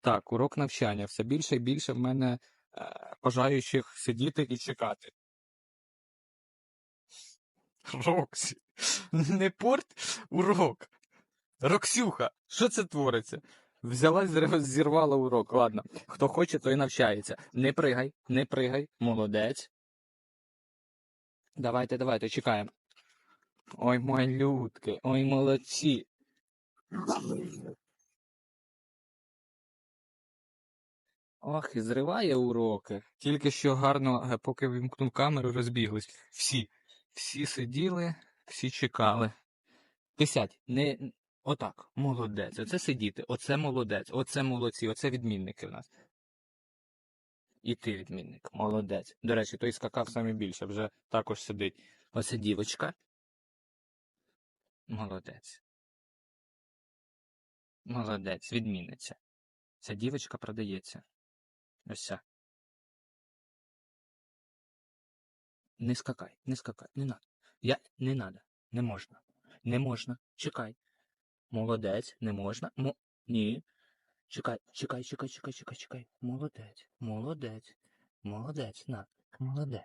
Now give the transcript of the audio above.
Так, урок навчання. Все більше і більше в мене е, бажаючих сидіти і чекати. Роксі. Не порт урок. Роксюха, що це твориться? Взяла, зір- зірвала урок. Ладно, хто хоче, той навчається. Не пригай, не пригай. Молодець. Давайте, давайте, чекаємо. Ой, малютки, ой, молодці. Ох, і зриває уроки. Тільки що гарно, е, поки вимкнув камеру, розбіглись. Всі. Всі сиділи, всі чекали. Ти сядь, не. Отак, молодець. Оце сидіти, оце молодець, оце молодці, оце відмінники в нас. І ти відмінник, молодець. До речі, той скакав саме більше, вже також сидить. Оце дівочка. Молодець. Молодець, відмінниця. Ця дівочка продається. Ось ця. Не скакай, не скакай, не надо. Я не надо, не можна. Не можна. Чекай. Молодець, не можна. Мо... Ні. Чекай, чекай, чекай, чекай, чекай, чекай. Молодець, молодець, молодець, на, молодець.